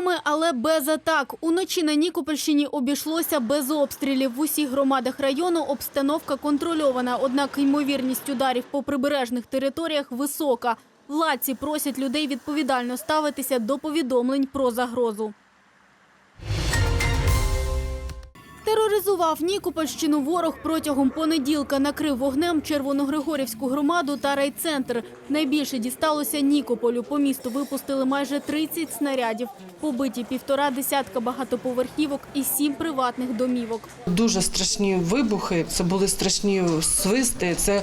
тривогами, але без атак. Уночі на Нікопольщині обійшлося без обстрілів. В усіх громадах району обстановка контрольована, однак ймовірність ударів по прибережних територіях висока. Владці просять людей відповідально ставитися до повідомлень про загрозу. Тероризував Нікопольщину ворог протягом понеділка. Накрив вогнем Червоногригорівську громаду та райцентр. Найбільше дісталося Нікополю. По місту випустили майже 30 снарядів. Побиті півтора десятка багатоповерхівок і сім приватних домівок. Дуже страшні вибухи, це були страшні свисти, це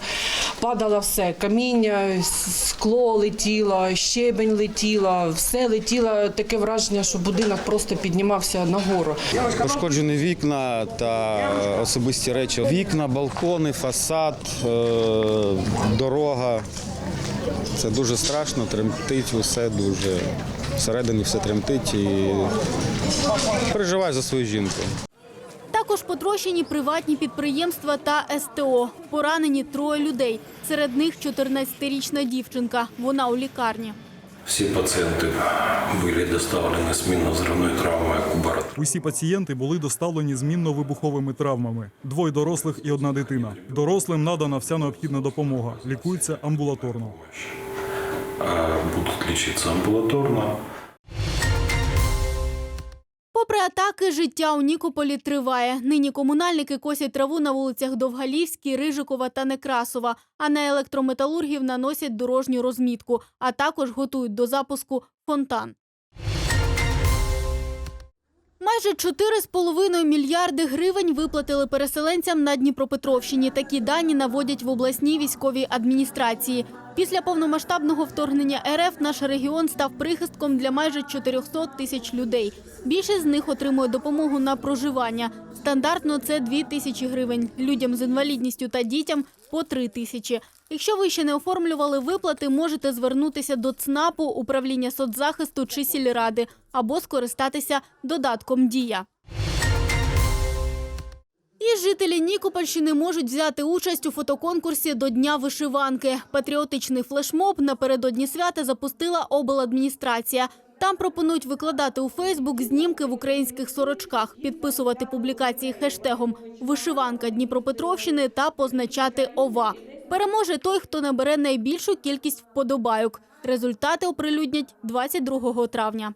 падало все. Каміння, скло летіло, щебень летіло, все летіло. Таке враження, що будинок просто піднімався нагору. Пошкоджені вікна та особисті речі. Вікна, балкони, фасад, е, дорога. Це дуже страшно, тремтить усе дуже. Всередині все тремтить і переживаю за свою жінку. Також потрощені приватні підприємства та СТО. Поранені троє людей. Серед них 14-річна дівчинка. Вона у лікарні. Всі пацієнти були доставлені з мінно-взривною травмою Кубарат. Усі пацієнти були доставлені з мінно-вибуховими травмами. Двоє дорослих і одна дитина. Дорослим надана вся необхідна допомога. Лікуються амбулаторно. Будуть лічитися амбулаторно. Атаки, життя у Нікополі триває. Нині комунальники косять траву на вулицях Довгалівській, Рижикова та Некрасова, а на електрометалургів наносять дорожню розмітку, а також готують до запуску фонтан. Майже 4,5 мільярди гривень виплатили переселенцям на Дніпропетровщині. Такі дані наводять в обласній військовій адміністрації. Після повномасштабного вторгнення РФ наш регіон став прихистком для майже 400 тисяч людей. Більшість з них отримує допомогу на проживання. Стандартно це 2 тисячі гривень. Людям з інвалідністю та дітям по 3 тисячі. Якщо ви ще не оформлювали виплати, можете звернутися до ЦНАПу, управління соцзахисту чи сільради або скористатися додатком Дія. І жителі Нікопольщини можуть взяти участь у фотоконкурсі до Дня вишиванки. Патріотичний флешмоб напередодні свята запустила обладміністрація. Там пропонують викладати у Фейсбук знімки в українських сорочках, підписувати публікації хештегом «Вишиванка Дніпропетровщини» та позначати ОВА. Переможе той, хто набере найбільшу кількість вподобайок. Результати оприлюднять 22 травня.